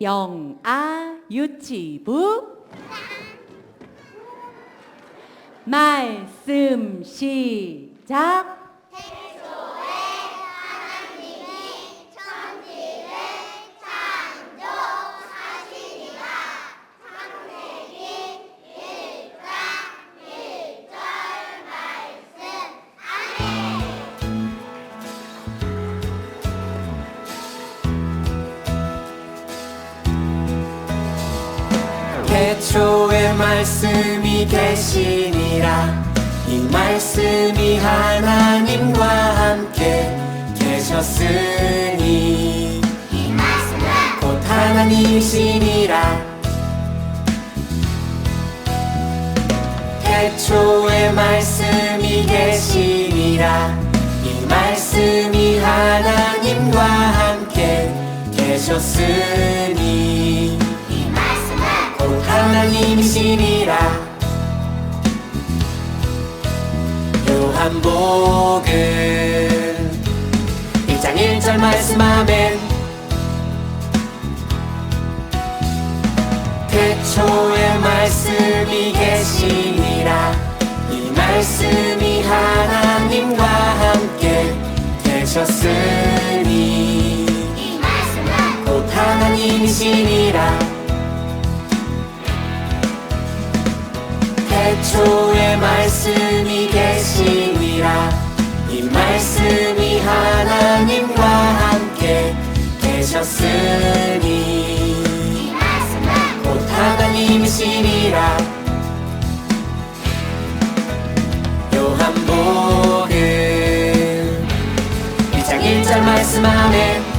영아 유치부. 말씀 시작 태초에 말씀이 계시니라. 이 말씀이 하나님과 함께 계셨으니. 이 말씀은 곧 하나님이시니라. 태초에 말씀이 계시니라. 이 말씀이 하나님과 함께 계셨으니. 곧 하나님이시니라. 요한복음 1장 1절 말씀 아멘 태초에 말씀이 계시니라. 이 말씀이 하나님과 함께 계셨으니 곧 하나님이시니라 태초에 말씀이 계시니라. 이 말씀이 하나님과 함께 계셨으니. 곧 하나님이시니라. 요한복음 1장 1절 말씀 아멘